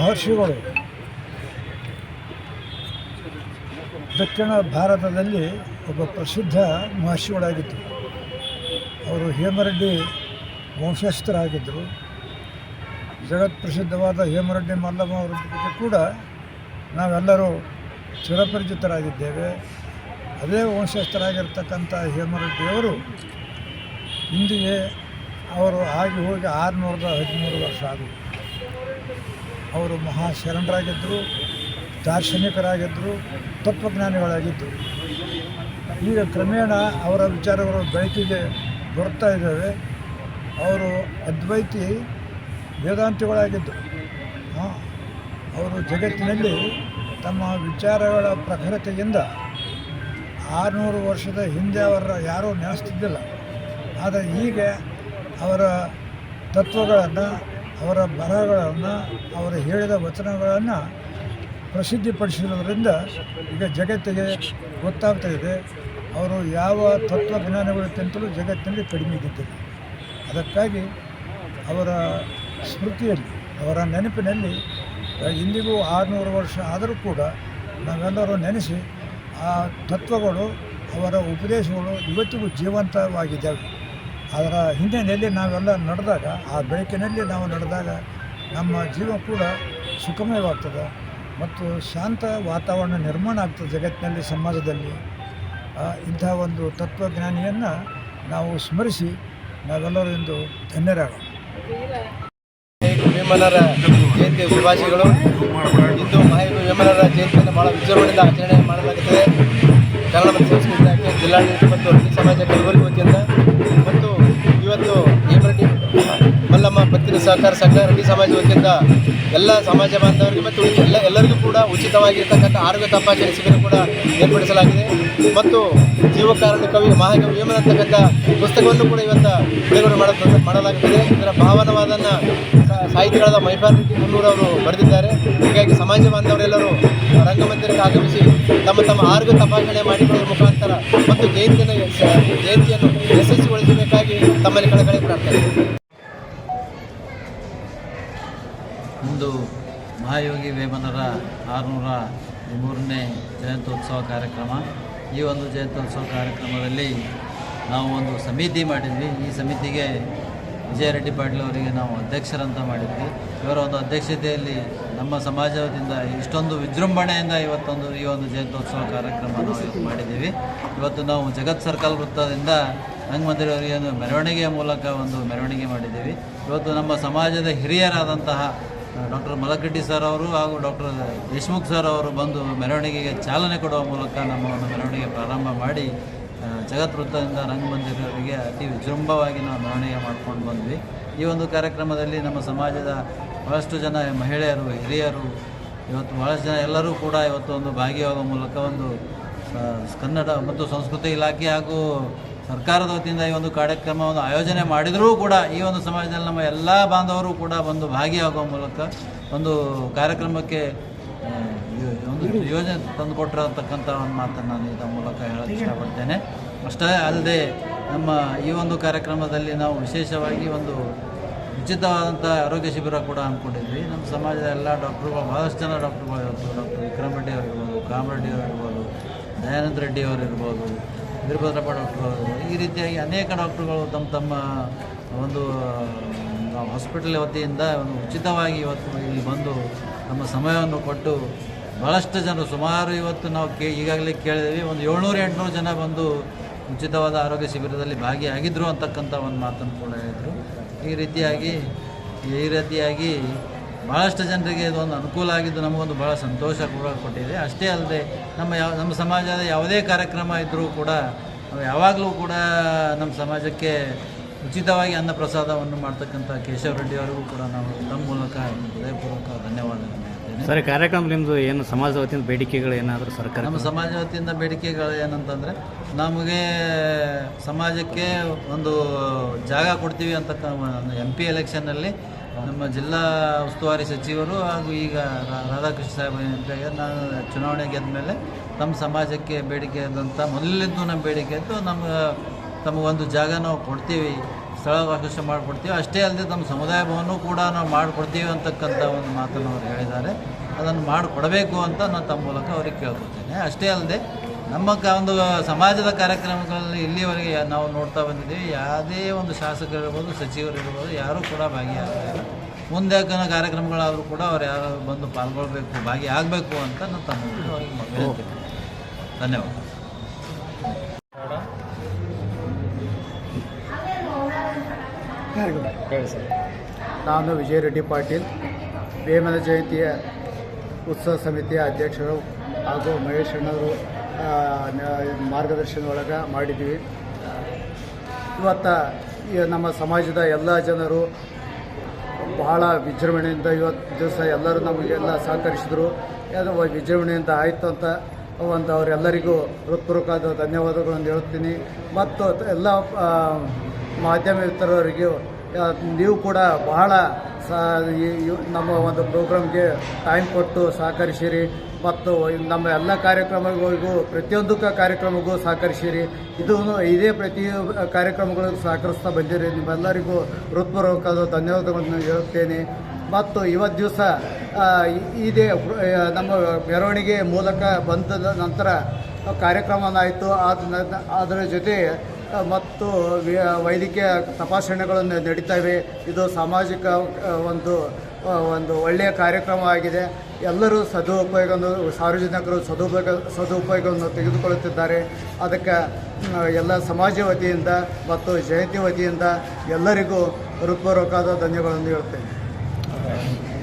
ಮಹರ್ಷಿಗಳು ದಕ್ಷಿಣ ಭಾರತದಲ್ಲಿ ಒಬ್ಬ ಪ್ರಸಿದ್ಧ ಮಹರ್ಷಿಗಳಾಗಿದ್ದರು. ಅವರು ಹೇಮರೆಡ್ಡಿ ವಂಶಸ್ಥರಾಗಿದ್ದರು. ಜಗತ್ ಪ್ರಸಿದ್ಧವಾದ ಹೇಮರೆಡ್ಡಿ ಮಲ್ಲಮ್ಮ ಅವರ ಬಗ್ಗೆ ಕೂಡ ನಾವೆಲ್ಲರೂ ಚಿರಪರಿಚಿತರಾಗಿದ್ದೇವೆ. ಅದೇ ವಂಶಸ್ಥರಾಗಿರ್ತಕ್ಕಂಥ ಹೇಮರೆಡ್ಡಿಯವರು ಇಂದಿಗೆ ಅವರು ಆಗಿ ಹೋಗಿ ಆರುನೂರದ ಹದಿಮೂರು ವರ್ಷ ಆದವು ಅವರು ಮಹಾಶರಣರಾಗಿದ್ದರು ದಾರ್ಶನಿಕರಾಗಿದ್ದರು, ತತ್ವಜ್ಞಾನಿಗಳಾಗಿದ್ದರು. ಈಗ ಕ್ರಮೇಣ ಅವರ ವಿಚಾರಗಳು ಬೆಳಕಿಗೆ ಬರ್ತಾ ಇದ್ದಾವೆ. ಅವರು ಅದ್ವೈತಿ ವೇದಾಂತಿಗಳಾಗಿದ್ದರು. ಅವರು ಜಗತ್ತಿನಲ್ಲಿ ತಮ್ಮ ವಿಚಾರಗಳ ಪ್ರಖರತೆಯಿಂದ ಆರುನೂರು ವರ್ಷದ ಹಿಂದೆ ಅವರ ಯಾರೂ ನೆನೆಸ್ತಿದ್ದಿಲ್ಲ. ಆದರೆ ಈಗ ಅವರ ತತ್ವಗಳನ್ನು ಅವರ ಬರಹಗಳನ್ನು, ಅವರು ಹೇಳಿದ ವಚನಗಳನ್ನು ಪ್ರಸಿದ್ಧಿಪಡಿಸಿರೋದ್ರಿಂದ ಈಗ ಜಗತ್ತಿಗೆ ಗೊತ್ತಾಗ್ತಾ ಇದೆ, ಅವರು ಯಾವ ತತ್ವಜ್ಞಾನಗಳಿಗಿಂತಲೂ ಜಗತ್ತಿನಲ್ಲಿ ಕಡಿಮೆ ಇದ್ದಿದ್ದಾರೆ. ಅದಕ್ಕಾಗಿ ಅವರ ಸ್ಮೃತಿಯಲ್ಲಿ, ಅವರ ನೆನಪಿನಲ್ಲಿ, ಇಂದಿಗೂ ಆರುನೂರು ವರ್ಷ ಆದರೂ ಕೂಡ ನಾವೆಲ್ಲರೂ ನೆನೆಸಿ ಆ ತತ್ವಗಳು, ಅವರ ಉಪದೇಶಗಳು ಇವತ್ತಿಗೂ ಜೀವಂತವಾಗಿದ್ದಾವೆ. ಅದರ ಹಿನ್ನೆಲೆಯಲ್ಲಿ ನಾವೆಲ್ಲ ನಡೆದಾಗ, ಆ ಬೆಳಕಿನಲ್ಲಿ ನಾವು ನಡೆದಾಗ ನಮ್ಮ ಜೀವ ಕೂಡ ಸುಖಮಯವಾಗ್ತದೆ ಮತ್ತು ಶಾಂತ ವಾತಾವರಣ ನಿರ್ಮಾಣ ಆಗ್ತದೆ ಜಗತ್ತಿನಲ್ಲಿ, ಸಮಾಜದಲ್ಲಿ. ಇಂಥ ಒಂದು ತತ್ವಜ್ಞಾನಿಯನ್ನು ನಾವು ಸ್ಮರಿಸಿ ನಾವೆಲ್ಲರೂ ಇಂದು ಧನ್ಯರಾಗೋಣ. ವಿಮಲರ ಜಯಂತಿ ಶುಭಾಶಯಗಳು. ಇಂದು ಮಹಾಯೋಗಿ ವೇಮನರ ಜಯಂತಿಯನ್ನು ಬಹಳ ವಿಜೃಂಭಣೆಯಿಂದ ಆಚರಣೆ ಮಾಡಲಾಗುತ್ತದೆ. ಕನ್ನಡ ಮತ್ತು ಸಂಸ್ಕೃತಿ ಇಲಾಖೆ ಜಿಲ್ಲಾಡಳಿತ ಮತ್ತು ಸಮಾಜ ಕಲಬುರಗಿ ವತಿಯಿಂದ ಸಹಕಾರ ಸಂಘ ರೆಡ್ಡಿ ಸಮಾಜ ವತಿಯಿಂದ ಎಲ್ಲ ಸಮಾಜ ಬಾಂಧವರಿಗೆ ಮತ್ತು ಎಲ್ಲ ಎಲ್ಲರಿಗೂ ಕೂಡ ಉಚಿತವಾಗಿರ್ತಕ್ಕಂಥ ಆರೋಗ್ಯ ತಪಾಸಣೆ ಶಿಬಿರ ಕೂಡ ಏರ್ಪಡಿಸಲಾಗಿದೆ. ಮತ್ತು ಜೀವಕಾರಣ ಕವಿ ಮಹಾಕವಿ ವೇಮನ ಅಂತಕ್ಕಂಥ ಪುಸ್ತಕವನ್ನು ಕೂಡ ಇವತ್ತು ಬಿಡುಗಡೆ ಮಾಡ ಮಾಡಲಾಗುತ್ತದೆ. ಇದರ ಭಾವನವಾದನ್ನು ಸಾಹಿತಿಗಳಾದ ಮೈಬಾರ್ ರೆಡ್ಡಿ ಮುನ್ನೂರು ಅವರು ಬರೆದಿದ್ದಾರೆ. ಹೀಗಾಗಿ ಸಮಾಜ ಬಾಂಧವರೆಲ್ಲರೂ ರಂಗಮಂದಿರಕ್ಕೆ ಆಗಮಿಸಿ ತಮ್ಮ ತಮ್ಮ ಆರೋಗ್ಯ ತಪಾಸಣೆ ಮಾಡಿಕೊಳ್ಳುವ ಮುಖಾಂತರ ಮತ್ತು ಜಯಂತಿಯನ್ನು ಜಯಂತಿಯನ್ನು ಯಶಸ್ವಿಗೊಳಿಸಬೇಕಾಗಿ ತಮ್ಮಲ್ಲಿ ಕಳಕಳಿ ಪ್ರಾರ್ಥನೆ. ಮಹಾಯೋಗಿ ವೇಮನರ ಆರುನೂರ ಮೂರನೇ ಜಯಂತ್ಯೋತ್ಸವ ಕಾರ್ಯಕ್ರಮ. ಈ ಒಂದು ಜಯಂತ್ಯೋತ್ಸವ ಕಾರ್ಯಕ್ರಮದಲ್ಲಿ ನಾವು ಒಂದು ಸಮಿತಿ ಮಾಡಿದ್ವಿ. ಈ ಸಮಿತಿಗೆ ವಿಜಯರೆಡ್ಡಿ ಪಾಟೀಲ್ ಅವರಿಗೆ ನಾವು ಅಧ್ಯಕ್ಷರಂತ ಮಾಡಿದ್ವಿ. ಇವರ ಒಂದು ಅಧ್ಯಕ್ಷತೆಯಲ್ಲಿ ನಮ್ಮ ಸಮಾಜದಿಂದ ಇಷ್ಟೊಂದು ವಿಜೃಂಭಣೆಯಿಂದ ಇವತ್ತೊಂದು ಈ ಒಂದು ಜಯಂತ್ಯೋತ್ಸವ ಕಾರ್ಯಕ್ರಮ ನಾವು ಇವತ್ತು ಮಾಡಿದ್ದೀವಿ. ಇವತ್ತು ನಾವು ಜಗತ್ ಸರ್ಕಲ್ ವೃತ್ತದಿಂದ ರಂಗಮಂದಿರವರಿಗೆ ಮೆರವಣಿಗೆಯ ಮೂಲಕ ಒಂದು ಮೆರವಣಿಗೆ ಮಾಡಿದ್ದೀವಿ. ಇವತ್ತು ನಮ್ಮ ಸಮಾಜದ ಹಿರಿಯರಾದಂತಹ ಡಾಕ್ಟರ್ ಮಲಗಡ್ಡಿ ಸರ್ ಅವರು ಹಾಗೂ ಡಾಕ್ಟರ್ ದೇಶ್ಮುಖ್ ಸರ್ ಅವರು ಬಂದು ಮೆರವಣಿಗೆಗೆ ಚಾಲನೆ ಕೊಡುವ ಮೂಲಕ ನಮ್ಮ ಒಂದು ಮೆರವಣಿಗೆ ಪ್ರಾರಂಭ ಮಾಡಿ ಜಗತ್ವೃತ್ತದಿಂದ ಜಗತ್ ವೃತ್ತದಿಂದ ರಂಗಮಂದಿರವರಿಗೆ ಅತಿ ವಿಜೃಂಭವಾಗಿ ನಾವು ಮೆರವಣಿಗೆ ಮಾಡ್ಕೊಂಡು ಬಂದ್ವಿ. ಈ ಒಂದು ಕಾರ್ಯಕ್ರಮದಲ್ಲಿ ನಮ್ಮ ಸಮಾಜದ ಬಹಳಷ್ಟು ಜನ ಮಹಿಳೆಯರು, ಹಿರಿಯರು, ಇವತ್ತು ಬಹಳಷ್ಟು ಜನ ಎಲ್ಲರೂ ಕೂಡ ಇವತ್ತು ಒಂದು ಭಾಗಿಯಾಗುವ ಮೂಲಕ ಒಂದು ಕನ್ನಡ ಮತ್ತು ಸಂಸ್ಕೃತಿ ಇಲಾಖೆ ಹಾಗೂ ಸರ್ಕಾರದ ವತಿಯಿಂದ ಈ ಒಂದು ಕಾರ್ಯಕ್ರಮವನ್ನು ಆಯೋಜನೆ ಮಾಡಿದರೂ ಕೂಡ ಈ ಒಂದು ಸಮಾಜದಲ್ಲಿ ನಮ್ಮ ಎಲ್ಲ ಬಾಂಧವರು ಕೂಡ ಬಂದು ಭಾಗಿಯಾಗುವ ಮೂಲಕ ಒಂದು ಕಾರ್ಯಕ್ರಮಕ್ಕೆ ಒಂದು ಯೋಜನೆ ತಂದುಕೊಟ್ಟಿರತಕ್ಕಂಥ ಒಂದು ಮಾತನ್ನು ನಾನು ಇದರ ಮೂಲಕ ಹೇಳಕ್ಕೆ ಇಷ್ಟಪಡ್ತೇನೆ. ಅಷ್ಟೇ ಅಲ್ಲದೆ ನಮ್ಮ ಈ ಒಂದು ಕಾರ್ಯಕ್ರಮದಲ್ಲಿ ನಾವು ವಿಶೇಷವಾಗಿ ಒಂದು ಉಚಿತವಾದಂಥ ಆರೋಗ್ಯ ಶಿಬಿರ ಕೂಡ ಅಂದ್ಕೊಂಡಿದ್ವಿ. ನಮ್ಮ ಸಮಾಜದ ಎಲ್ಲ ಡಾಕ್ಟ್ರುಗಳು ಭಾಳಷ್ಟು ಜನ ಡಾಕ್ಟ್ರುಗಳು ಇವತ್ತು ಡಾಕ್ಟರ್ ವಿಕ್ರಮ್ ರೆಡ್ಡಿ ಅವರಿರ್ಬೋದು, ಕಾಮರೆಡ್ಡಿ ಅವರಿರ್ಬೋದು, ದಯಾನಂದ ರೆಡ್ಡಿ ಅವರು ಇರ್ಬೋದು ವೀರಭದ್ರಪ್ಪ ಡಾಕ್ಟ್ರು ಈ ರೀತಿಯಾಗಿ ಅನೇಕ ಡಾಕ್ಟ್ರುಗಳು ತಮ್ಮ ತಮ್ಮ ಒಂದು ಹಾಸ್ಪಿಟಲ್ ವತಿಯಿಂದ ಒಂದು ಉಚಿತವಾಗಿ ಇವತ್ತು ಇಲ್ಲಿ ಬಂದು ನಮ್ಮ ಸಮಯವನ್ನು ಕೊಟ್ಟು ಭಾಳಷ್ಟು ಜನರು ಸುಮಾರು ಇವತ್ತು ನಾವು ಕೇ, ಈಗಾಗಲೇ ಕೇಳಿದ್ವಿ ಒಂದು ಏಳ್ನೂರು ಎಂಟುನೂರು ಜನ ಬಂದು ಉಚಿತವಾದ ಆರೋಗ್ಯ ಶಿಬಿರದಲ್ಲಿ ಭಾಗಿಯಾಗಿದ್ದರು ಅಂತಕ್ಕಂಥ ಒಂದು ಮಾತನ್ನು ಕೂಡ ಹೇಳಿದರು. ಈ ರೀತಿಯಾಗಿ ಈ ರೀತಿಯಾಗಿ ಭಾಳಷ್ಟು ಜನರಿಗೆ ಇದೊಂದು ಅನುಕೂಲ ಆಗಿದ್ದು ನಮಗೊಂದು ಭಾಳ ಸಂತೋಷ ಕೂಡ ಕೊಟ್ಟಿದೆ. ಅಷ್ಟೇ ಅಲ್ಲದೆ ನಮ್ಮ ಯಾವ ನಮ್ಮ ಸಮಾಜದ ಯಾವುದೇ ಕಾರ್ಯಕ್ರಮ ಇದ್ದರೂ ಕೂಡ ನಾವು ಯಾವಾಗಲೂ ಕೂಡ ನಮ್ಮ ಸಮಾಜಕ್ಕೆ ಉಚಿತವಾಗಿ ಅನ್ನ ಪ್ರಸಾದವನ್ನು ಮಾಡ್ತಕ್ಕಂಥ ಕೇಶವ ರೆಡ್ಡಿ ಅವರಿಗೂ ಕೂಡ ನಾವು ತಮ್ಮ ಮೂಲಕ ಹೃದಯಪೂರ್ವಕ ಧನ್ಯವಾದಗಳನ್ನು ಹೇಳ್ತೇನೆ. ಸರ್ ಕಾರ್ಯಕ್ರಮ ನಿಮ್ಮದು ಏನು ಸಮಾಜ ವತಿಯಿಂದ ಬೇಡಿಕೆಗಳು ಏನಾದರೂ ಸರ್ಕಾರ ನಮ್ಮ ಸಮಾಜ ವತಿಯಿಂದ ಬೇಡಿಕೆಗಳು ಏನಂತಂದರೆ ನಮಗೆ ಸಮಾಜಕ್ಕೆ ಒಂದು ಜಾಗ ಕೊಡ್ತೀವಿ ಅಂತಕ್ಕ ಎಂ ಪಿ ಎಲೆಕ್ಷನ್ನಲ್ಲಿ ನಮ್ಮ ಜಿಲ್ಲಾ ಉಸ್ತುವಾರಿ ಸಚಿವರು ಹಾಗೂ ಈಗ ರಾಧಾಕೃಷ್ಣ ಸಾಹೇಬ್ ನಾನು ಚುನಾವಣೆ ಗೆದ್ದ ಮೇಲೆ ತಮ್ಮ ಸಮಾಜಕ್ಕೆ ಬೇಡಿಕೆ ಇದ್ದಂಥ ಮೊದಲಿದ್ದು ನಮ್ಮ ಬೇಡಿಕೆ ಇದ್ದು ನಮ್ಗೆ ತಮಗೊಂದು ಜಾಗ ನಾವು ಕೊಡ್ತೀವಿ ಸ್ಥಳಾವಕಾಶ ಮಾಡಿಕೊಡ್ತೀವಿ. ಅಷ್ಟೇ ಅಲ್ಲದೆ ತಮ್ಮ ಸಮುದಾಯ ಭವನೂ ಕೂಡ ನಾವು ಮಾಡಿಕೊಡ್ತೀವಿ ಅಂತಕ್ಕಂಥ ಒಂದು ಮಾತನ್ನು ಅವರು ಹೇಳಿದ್ದಾರೆ. ಅದನ್ನು ಮಾಡಿಕೊಡಬೇಕು ಅಂತ ನಾನು ತಮ್ಮ ಮೂಲಕ ಅವ್ರಿಗೆ ಕೇಳ್ಕೊತೇನೆ ಅಷ್ಟೇ ಅಲ್ಲದೆ ನಮ್ಮ ಕ ಒಂದು ಸಮಾಜದ ಕಾರ್ಯಕ್ರಮಗಳಲ್ಲಿ ಇಲ್ಲಿವರೆಗೆ ನಾವು ನೋಡ್ತಾ ಬಂದಿದ್ದೀವಿ ಯಾವುದೇ ಒಂದು ಶಾಸಕರಿರ್ಬೋದು ಸಚಿವರಿರ್ಬೋದು ಯಾರೂ ಕೂಡ ಭಾಗಿಯಾಗಿಲ್ಲ. ಮುಂದೆ ಕನ ಕಾರ್ಯಕ್ರಮಗಳಾದರೂ ಕೂಡ ಅವ್ರು ಯಾರು ಬಂದು ಪಾಲ್ಗೊಳ್ಬೇಕು ಭಾಗಿಯಾಗಬೇಕು ಅಂತ ನಾನು ತಮ್ಮ ಅವರಿಗೆ. ಧನ್ಯವಾದ. ನಾನು ವಿಜಯ ರೆಡ್ಡಿ ಪಾಟೀಲ್ ವೇಮನ ಜಯಂತಿಯ ಉತ್ಸವ ಸಮಿತಿಯ ಅಧ್ಯಕ್ಷರು ಹಾಗೂ ಮಹೇಶ್ ಅಣ್ಣವರು. ಮಾರ್ಗದರ್ಶನ ಒಳಗೆ ಮಾಡಿದ್ವಿ ಇವತ್ತು ನಮ್ಮ ಸಮಾಜದ ಎಲ್ಲ ಜನರು ಬಹಳ ವಿಜೃಂಭಣೆಯಿಂದ ಇವತ್ತು ದಿವಸ ಎಲ್ಲರೂ ನಮಗೆಲ್ಲ ಸಹಕರಿಸಿದ್ರು. ಅದು ವಿಜೃಂಭಣೆಯಿಂದ ಆಯಿತು ಅಂತ ಒಂದು ಅವರೆಲ್ಲರಿಗೂ ಹೃತ್ಪೂರ್ವಕವಾದ ಧನ್ಯವಾದಗಳನ್ನು ಹೇಳ್ತೀನಿ ಮತ್ತು ಎಲ್ಲ ಮಾಧ್ಯಮ ಮಿತ್ರರಿಗೂ ನೀವು ಕೂಡ ಬಹಳ ಸ, ಈ- ಈ- ನಮ್ಮ ಒಂದು ಪ್ರೋಗ್ರಾಮ್ಗೆ ಟೈಮ್ ಕೊಟ್ಟು ಸಹಕರಿಸಿರಿ. ಮತ್ತು ನಮ್ಮ ಎಲ್ಲ ಕಾರ್ಯಕ್ರಮಗಳಿಗೂ ಪ್ರತಿಯೊಂದು ಕ- ಕಾರ್ಯಕ್ರಮಕ್ಕೂ ಸಹಕರಿಸಿರಿ. ಇದು ಇದೇ ಪ್ರತಿ ಕಾರ್ಯಕ್ರಮಗಳಿಗೂ ಸಹಕರಿಸ್ತಾ ಬಂದಿರಿ. ನಿಮ್ಮೆಲ್ಲರಿಗೂ ಹೃತ್ಪೂರ್ವಕವಾದ ಧನ್ಯವಾದಗಳನ್ನು ಹೇಳುತ್ತೇನೆ. ಮತ್ತು ಇವತ್ತು ದಿವಸ ಇದೇ ನಮ್ಮ ಮೆರವಣಿಗೆ ಮೂಲಕ ಬಂದ ನಂತರ ಕಾರ್ಯಕ್ರಮನಾಯಿತು ಆದ ಅದರ ಜೊತೆ ಮತ್ತು ವೈದ್ಯಕೀಯ ತಪಾಸಣೆಗಳನ್ನು ನಡೀತವೆ ಇದು ಸಾಮಾಜಿಕ ಒಂದು ಒಂದು ಒಳ್ಳೆಯ ಕಾರ್ಯಕ್ರಮ ಆಗಿದೆ. ಎಲ್ಲರೂ ಸದುಪಯೋಗವನ್ನು ಸಾರ್ವಜನಿಕರು ಸದುಪಯೋಗ, ಸದುಪಯೋಗವನ್ನು ತೆಗೆದುಕೊಳ್ಳುತ್ತಿದ್ದಾರೆ. ಅದಕ್ಕೆ ಎಲ್ಲ ಸಮಾಜ ವತಿಯಿಂದ ಮತ್ತು ಜಯಂತಿ ವತಿಯಿಂದ ಎಲ್ಲರಿಗೂ ಹೃತ್ಪೂರ್ವಕವಾದ ಧನ್ಯವಾದಗಳನ್ನು ಹೇಳ್ತೇನೆ.